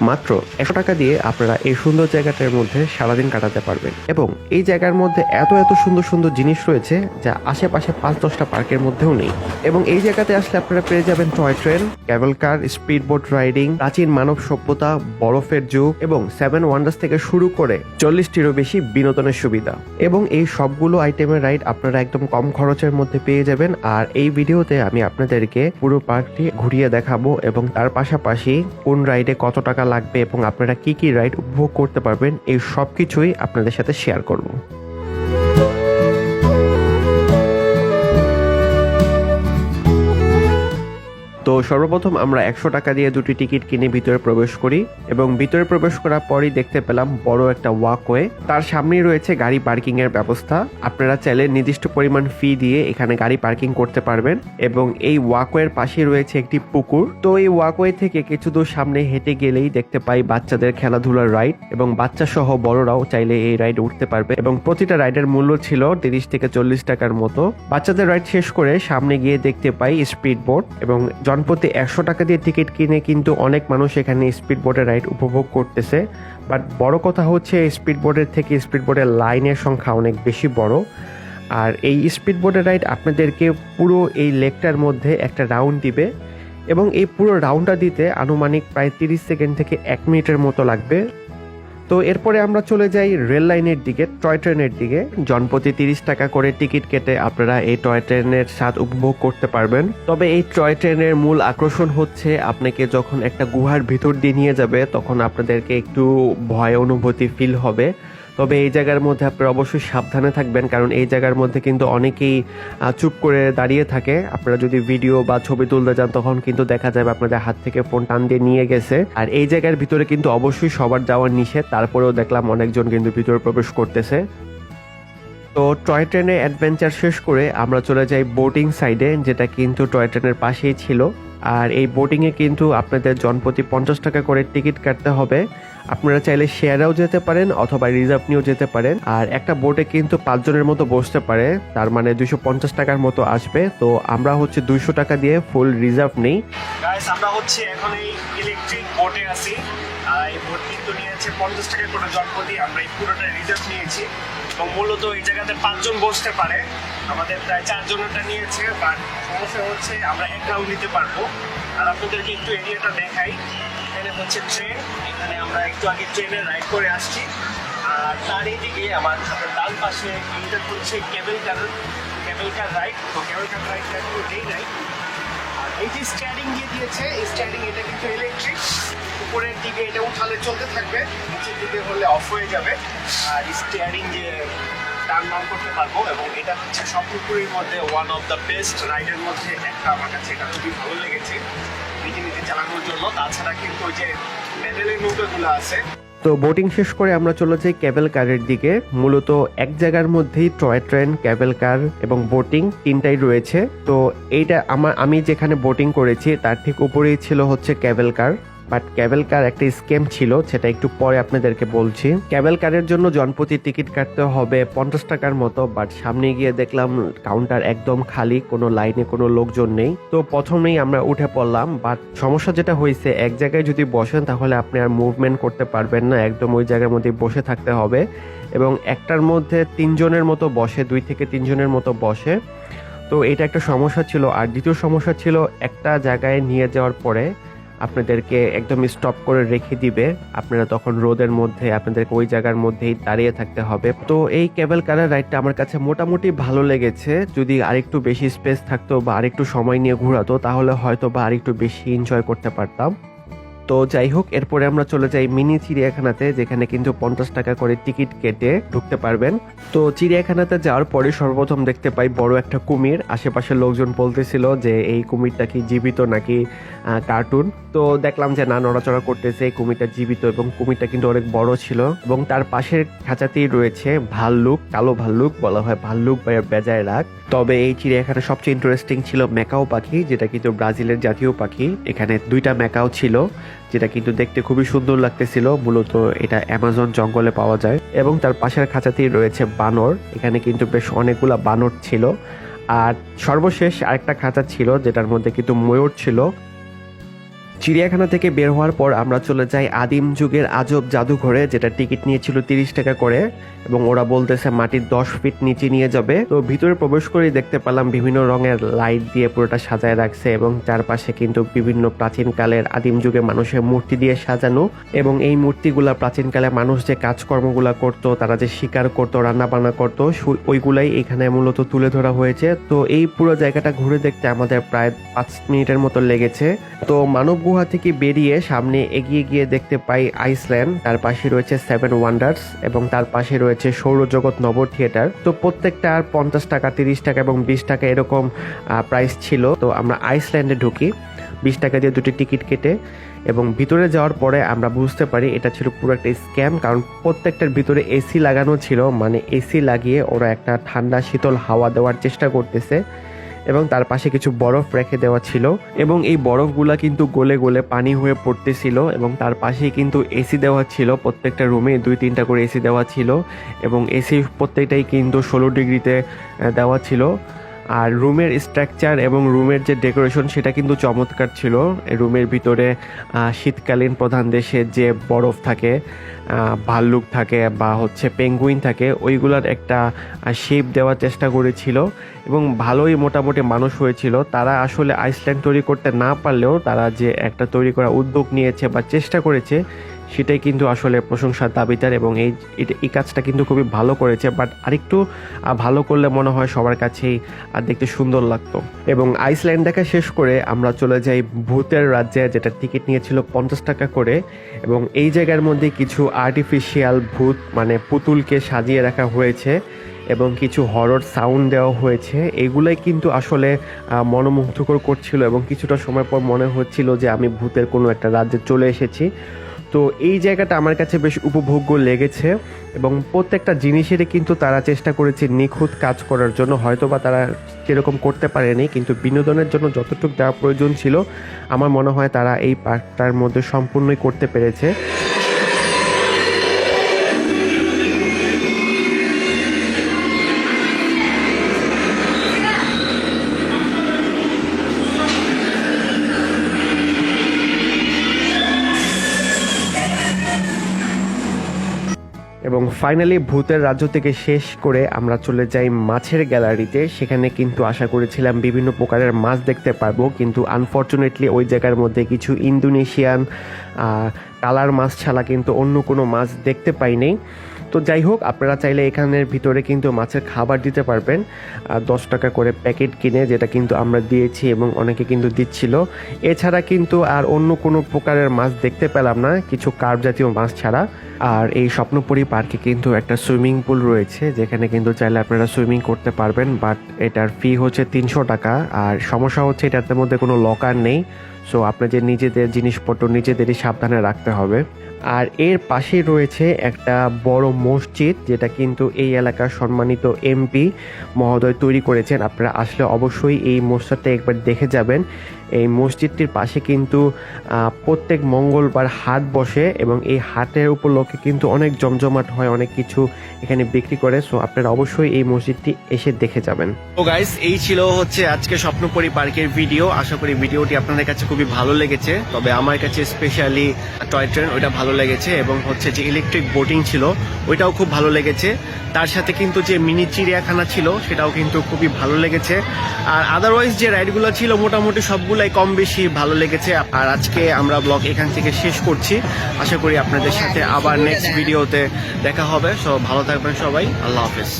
মাত্র একশো টাকা দিয়ে আপনারা এই সুন্দর জায়গাটার মধ্যে সারাদিন কাটাতে পারবেন। এবং এই জায়গার মধ্যে এত এত সুন্দর সুন্দর জিনিস রয়েছে যা আশেপাশে পাঁচ, দশটা পার্কের মধ্যেও নেই। এবং এই জায়গাতে আসলে আপনারা পেয়ে যাবেন toy train, cable car speed boat riding, প্রাচীন মানব সভ্যতা, বরফের যুগ এবং সেভেন ওয়ান্ডার্স থেকে শুরু করে চল্লিশটিরও বেশি বিনোদনের সুবিধা। এবং এই সবগুলো আইটেমের রাইড আপনারা একদম কম খরচের মধ্যে পেয়ে যাবেন। আর এই ভিডিওতে আমি আপনাদেরকে পুরো পার্কটি ঘুরিয়ে দেখাবো এবং তার পাশাপাশি কোন রাইডে কত টাকা লাগবে এবং আপনারা কি কি রাইড উপভোগ করতে পারবেন, এই সব কিছুই আপনাদের সাথে শেয়ার করব। তো সর্বপ্রথম আমরা একশো টাকা দিয়ে দুটি টিকিট কিনে ভিতরে প্রবেশ করি এবং ভিতরে প্রবেশ করার পরই দেখতে পেলাম বড় একটা ওয়াকওয়ে তার সামনেই রয়েছে গাড়ি পার্কিং এর ব্যবস্থা। আপনারা চাইলে নির্দিষ্ট পরিমাণ ফি দিয়ে এখানে গাড়ি পার্কিং করতে পারবেন এবং এই ওয়াকওয়ের পাশে রয়েছে একটি পুকুর। তো এই ওয়াকওয়ে থেকে কিছু দূর সামনে হেঁটে গেলেই দেখতে পাই বাচ্চাদের খেলাধুলার রাইড এবং বাচ্চা সহ বড়রাও চাইলে এই রাইড উঠতে পারবে এবং প্রতিটা রাইডের মূল্য ছিল তিরিশ থেকে চল্লিশ টাকার মতো। বাচ্চাদের রাইড শেষ করে সামনে গিয়ে দেখতে পাই স্পিড বোট এবং জনপ্রতি একশো টাকা দিয়ে টিকিট কিনে কিন্তু অনেক মানুষ এখানে স্পিড বোর্ডের রাইড উপভোগ করতেছে। বাট বড় কথা হচ্ছে স্পিড বোর্ডের থেকে স্পিড বোর্ডের লাইনের সংখ্যা অনেক বেশি বড়। আর এই স্পিড বোর্ডের রাইড আপনাদেরকে পুরো এই লেকটার মধ্যে একটা রাউন্ড দিবে এবং এই পুরো রাউন্ডটা দিতে আনুমানিক প্রায় তিরিশ সেকেন্ড থেকে এক মিনিটের মতো লাগবে। তো এরপরে আমরা চলে যাই রেল লাইনের দিকে, টয় ট্রেনের দিকে। জনপ্রতি তিরিশ টাকা করে টিকিট কেটে আপনারা এই টয় ট্রেনের স্বাদ উপভোগ করতে পারবেন। তবে এই টয় ট্রেনের মূল আকর্ষণ হচ্ছে আপনাকে যখন একটা গুহার ভিতর দিয়ে নিয়ে যাবে, তখন আপনাদেরকে একটু ভয় অনুভূতি ফিল হবে। তবে এই জায়গার মধ্যে আপনারা অবশ্যই সাবধানে থাকবেন, কারণ এই জায়গার মধ্যে কিন্তু অনেকেই চুপ করে দাঁড়িয়ে থাকে। আপনারা যদি ভিডিও বা ছবি তুলতে যান, তখন কিন্তু দেখা যাবে আপনাদের হাত থেকে ফোন টান দিয়ে নিয়ে গেছে। আর এই জায়গার ভিতরে কিন্তু অবশ্যই সবার যাওয়ার নিষেধ। তারপরেও দেখলাম অনেকজন কিন্তু ভিতরে প্রবেশ করতেছে। তো টয় ট্রেনে অ্যাডভেঞ্চার শেষ করে আমরা চলে যাই বোটিং সাইডে, যেটা কিন্তু টয় ট্রেনের পাশেই ছিল। আর এই বোটিংয়ে কিন্তু আপনাদের জনপ্রতি পঞ্চাশ টাকা করে টিকিট কাটতে হবে। আপনারা চাইলে শেয়ারেও যেতে পারেন অথবা রিজার্ভ নিয়েও যেতে পারেন। আর একটা বোটে কিন্তু পাঁচজনের মতো বসতে পারে, তার মানে দুশো পঞ্চাশ টাকার মতো আসবে। তো আমরা হচ্ছে দুইশো টাকা দিয়ে ফুল রিজার্ভ নেই। আমরা হচ্ছে এখন এই ইলেকট্রিক বোটে আছি। এই বোট কিন্তু নিয়েছে পঞ্চাশ টাকা করে আমরা এই পুরোটা রিজার্ভ নিয়েছি। এবং মূলত এই জায়গাতে পাঁচজন বসতে পারে। আমাদের প্রায় নিয়েছে বাট সমস্যা হচ্ছে আমরা নিতে পারব। আর আপনাদেরকে একটু এরিয়াটা দেখাই। এখানে হচ্ছে ট্রেন এখানে আমরা একটু আগে ট্রেনে রাইড করে আসছি। আর তার এইদিকে আমার হাতের ডান পাশে এইটা হচ্ছে কেবল কার কেবল কার রাইড তো কেবল কার রাইডটা একটু নেই রাইড আর এই যে স্ট্যারিং দিয়ে দিয়েছে, এই স্ট্যারিং এটা কিন্তু ইলেকট্রিক উপরের দিকে এটা উঠালে চলতে থাকবে, নিচের দিকে হলে অফ হয়ে যাবে। আর স্টিয়ারিং যে টার্ন ডাউন করতে পারব এবং এটা হচ্ছে স্বপ্নপুরীর মধ্যে ওয়ান অফ দ্য বেস্ট রাইডের মধ্যে একটা আমার কাছে এটা খুবই ভালো লেগেছে নিজে নিজে চালানোর জন্য। তাছাড়া কিন্তু ওই যে মেডেলের নৌকাগুলো আছে। তো বোটিং শেষ করে আমরা চলে যাই ক্যাবেল কারের দিকে। মূলত এক জায়গার মধ্যেই টয় ট্রেন ক্যাবেল কার এবং বোটিং তিনটাই রয়েছে। তো এইটা আমার, আমি যেখানে বোটিং করেছি, তার ঠিক উপরেই ছিল হচ্ছে cable car but cable car একটা স্কেম ছিল, সেটা একটু পরে আপনাদেরকে বলছি। ক্যাবেল কারের জন্য জনপ্রতি টিকিট কাটতে হবে পঞ্চাশ টাকার মতো, বাট সামনে গিয়ে দেখলাম কাউন্টার একদম খালি, কোনো লাইনে কোনো লোকজন নেই। তো প্রথমেই আমরা উঠে পড়লাম, বাট সমস্যা যেটা হয়েছে, এক জায়গায় যদি বসেন তাহলে আপনি আর মুভমেন্ট করতে পারবেন না, একদম ওই জায়গার মধ্যে বসে থাকতে হবে। এবং একটার মধ্যে তিনজনের মতো বসে, দুই থেকে তিনজনের মতো বসে। তো এটা একটা সমস্যা ছিল। আর দ্বিতীয় সমস্যা ছিল, একটা জায়গায় নিয়ে যাওয়ার পরে আপনাদেরকে একদম স্টপ করে রেখে দিবে। আপনারা তখন রোদের মধ্যে, আপনাদেরকে ওই জায়গার মধ্যেই দাঁড়িয়ে থাকতে হবে। তো এই কেবল কারের রাইডটা আমার কাছে মোটামুটি ভালো লেগেছে। যদি আরেকটু বেশি স্পেস থাকতো বা আরেকটু সময় নিয়ে ঘোরাতো, তাহলে হয়তো বা আরেকটু বেশি এনজয় করতে পারতাম। তো যাই হোক, এরপরে আমরা চলে যাই মিনি চিড়িয়াখানাতে, যেখানে কিন্তু পঞ্চাশ টাকা করে টিকিট কেটে ঢুকতে পারবেন। তো চিড়িয়াখানাতে যাওয়ার পরে সর্বপ্রথম দেখতে পাই বড় একটা কুমির। আশেপাশের লোকজন বলতেছিল যে, এই কুমিরটা কি জীবিত নাকি কার্টুন তো দেখলাম যে, না, নড়াচড়া করতেছে, এই কুমিরটা জীবিত এবং কুমিরটা কিন্তু অনেক বড় ছিল। এবং তার পাশের খাঁচাতেই রয়েছে ভাল্লুক, কালো ভাল্লুক, বলা হয় ভাল্লুক বা বেজায় রাগ। তবে এই চিড়িয়াখানা সবচেয়ে ইন্টারেস্টিং ছিল ম্যাকাও পাখি, যেটা কিন্তু ব্রাজিলের জাতীয় পাখি। এখানে দুইটা ম্যাকাও ছিল। যেটা কিন্তু দেখতে খুবই সুন্দর লাগতেছিল। মূলত এটা অ্যামাজন জঙ্গলে পাওয়া যায়। এবং তার পাশের খাঁচাতেই রয়েছে বানর। এখানে কিন্তু বেশ অনেকগুলা বানর ছিল। আর সর্বশেষ আরেকটা খাঁচা ছিল, যেটার মধ্যে কিন্তু ময়ূর ছিল। চিড়িয়াখানা থেকে বের হওয়ার পর আমরা চলে যাই আদিম যুগের আজব জাদুঘরে, যেটা টিকিট নিয়েছিল তিরিশ টাকা করে। এবং ওরা বলতেছে মাটির দশ ফিট নিচে নিয়ে যাবে। তো ভিতরে প্রবেশ করেই দেখতে পেলাম বিভিন্ন রঙের লাইট দিয়ে পুরোটা সাজায় রাখছে এবং চারপাশে কিন্তু বিভিন্ন প্রাচীনকালের আদিম যুগে মানুষের মূর্তি দিয়ে সাজানো এবং এই মূর্তিগুলা প্রাচীনকালে মানুষ যে কাজকর্মগুলা করত, তারা যে শিকার করতো রান্না বান্না করতো ওইগুলাই এখানে মূলত তুলে ধরা হয়েছে। তো এই পুরো জায়গাটা ঘুরে দেখতে আমাদের প্রায় পাঁচ মিনিটের মতো লেগেছে। তো মানব গুহা থেকে বেরিয়ে সামনে এগিয়ে গিয়ে দেখতে পাই আইসল্যান্ড তার পাশে রয়েছে সেভেন ওয়ান্ডার্স এবং তার পাশে রয়েছে সৌরজগৎ নব থিয়েটার। তো প্রত্যেকটা আর পঞ্চাশ টাকা, তিরিশ টাকা এবং বিশ টাকা এরকম প্রাইস ছিল। তো আমরা আইসল্যান্ডে ঢুকি। বিশ টাকা দিয়ে দুটি টিকিট কেটে এবং ভিতরে যাওয়ার পরে আমরা বুঝতে পারি এটা ছিল পুরো একটা স্ক্যাম কারণ প্রত্যেকটার ভিতরে এসি লাগানো ছিল। মানে এসি লাগিয়ে ওরা একটা ঠান্ডা, শীতল হাওয়া দেওয়ার চেষ্টা করতেছে। এবং তার পাশে কিছু বরফ রেখে দেওয়া ছিল এবং এই বরফগুলা কিন্তু গলে গলে পানি হয়ে পড়তেছিল এবং তার পাশেই কিন্তু এসি দেওয়া ছিল। প্রত্যেকটা রুমে দুই তিনটা করে এসি দেওয়া ছিল এবং এসি প্রত্যেকটাই কিন্তু ষোলো ডিগ্রিতে দেওয়া ছিল। আর রুমের স্ট্রাকচার এবং রুমের যে ডেকোরেশন সেটা কিন্তু চমৎকার ছিল। রুমের ভিতরে শীতকালীন প্রধান দেশে যে বরফ থাকে ভাল্লুক থাকে বা হচ্ছে পেঙ্গুইন থাকে, ওইগুলার একটা শেপ দেওয়ার চেষ্টা করেছিল এবং ভালোই মোটামুটি মানুষ হয়েছিল। তারা আসলে আইসল্যান্ড তৈরি করতে না পারলেও তারা যে একটা তৈরি করা উদ্যোগ নিয়েছে বা চেষ্টা করেছে সেটাই কিন্তু আসলে প্রশংসার দাবিদার এবং এই, এটা- এই কাজটা কিন্তু খুবই ভালো করেছে বাট আরেকটু ভালো করলে মনে হয় সবার কাছেই আর দেখতে সুন্দর লাগতো। এবং আইসল্যান্ড দেখা শেষ করে আমরা চলে যাই ভূতের রাজ্যে, যেটা টিকিট নিয়েছিল পঞ্চাশ টাকা করে। এবং এই জায়গার মধ্যে কিছু আর্টিফিশিয়াল ভূত মানে পুতুলকে সাজিয়ে রাখা হয়েছে এবং কিছু হরর সাউন্ড দেওয়া হয়েছে। এগুলাই কিন্তু আসলে মনোমুগ্ধকর করছিল এবং কিছুটা সময় পর মনে হচ্ছিল যে আমি ভূতের কোনো একটা রাজ্যে চলে এসেছি। তো এই জায়গাটা আমার কাছে বেশ উপভোগ্য লেগেছে এবং প্রত্যেকটা জিনিসেরই কিন্তু তারা চেষ্টা করেছে নিখুঁত কাজ করার জন্য। হয়তো বা তারা সেরকম করতে পারেনি, কিন্তু বিনোদনের জন্য যতটুকু দেওয়া প্রয়োজন ছিল, আমার মনে হয় তারা এই পার্কটার মধ্যে সম্পূর্ণই করতে পেরেছে। ফাইনালি ভূতের রাজ্য থেকে শেষ করে আমরা চলে যাই মাছের গ্যালারিতে। সেখানে কিন্তু আশা করেছিলাম বিভিন্ন প্রকারের মাছ দেখতে পারব কিন্তু আনফর্চুনেটলি ওই জায়গার মধ্যে কিছু ইন্দোনেশিয়ান কালার মাছ ছাড়া কিন্তু অন্য কোনো মাছ দেখতে পাইনি। তো যাই হোক, আপনারা চাইলে এখানের ভিতরে কিন্তু মাছের খাবার দিতে পারবেন। আর দশ টাকা করে প্যাকেট কিনে, যেটা কিন্তু আমরা দিয়েছি এবং অনেকে কিন্তু দিচ্ছিল। এছাড়া কিন্তু আর অন্য কোনো প্রকারের মাছ দেখতে পেলাম না, কিছু কার্ভ জাতীয় মাছ ছাড়া। আর এই স্বপ্নপুরী পার্কে কিন্তু একটা সুইমিং পুল রয়েছে, যেখানে কিন্তু চাইলে আপনারা সুইমিং করতে পারবেন, বাট এটার ফি হচ্ছে তিনশো টাকা। আর সমস্যা হচ্ছে এটার মধ্যে কোনো লকার নেই। সো আপনাদের নিজেদের জিনিসপত্র নিজেদেরই সাবধানে রাখতে হবে। আর এর পাশে রয়েছে একটা বড় মসজিদ, যেটা কিন্তু এই এলাকার সম্মানিত এমপি মহোদয় তৈরি করেছেন। আপনারা আসলে অবশ্যই এই মসজিদটা একবার দেখে যাবেন। এই মসজিদটির পাশে কিন্তু প্রত্যেক মঙ্গলবার হাট বসে এবং এই হাটের উপলক্ষে কিন্তু অনেক জমজমাট হয়, অনেক কিছু এখানে বিক্রি করে। সো আপনারা অবশ্যই এই মসজিদটি এসে দেখে যাবেন। তো গাইস এই ছিল হচ্ছে আজকে স্বপ্নপুরী পার্কের ভিডিও আশা করি ভিডিওটি আপনাদের কাছে খুবই ভালো লেগেছে। তবে আমার কাছে স্পেশালি টয় ট্রেন ওইটা ভালো লেগেছে এবং হচ্ছে যে ইলেকট্রিক বোটিং ছিল, ওইটাও খুব ভালো লেগেছে। তার সাথে কিন্তু যে মিনি চিড়িয়াখানা ছিল, সেটাও কিন্তু খুবই ভালো লেগেছে। আর আদারওয়াইজ যে রাইডগুলো ছিল, মোটামুটি সবগুলাই কম বেশি ভালো লেগেছে। আর আজকে আমরা ব্লগ এখান থেকে শেষ করছি। আশা করি আপনাদের সাথে আবার নেক্সট ভিডিওতে দেখা হবে। সো ভালো থাকবেন সবাই। আল্লাহ হাফেজ।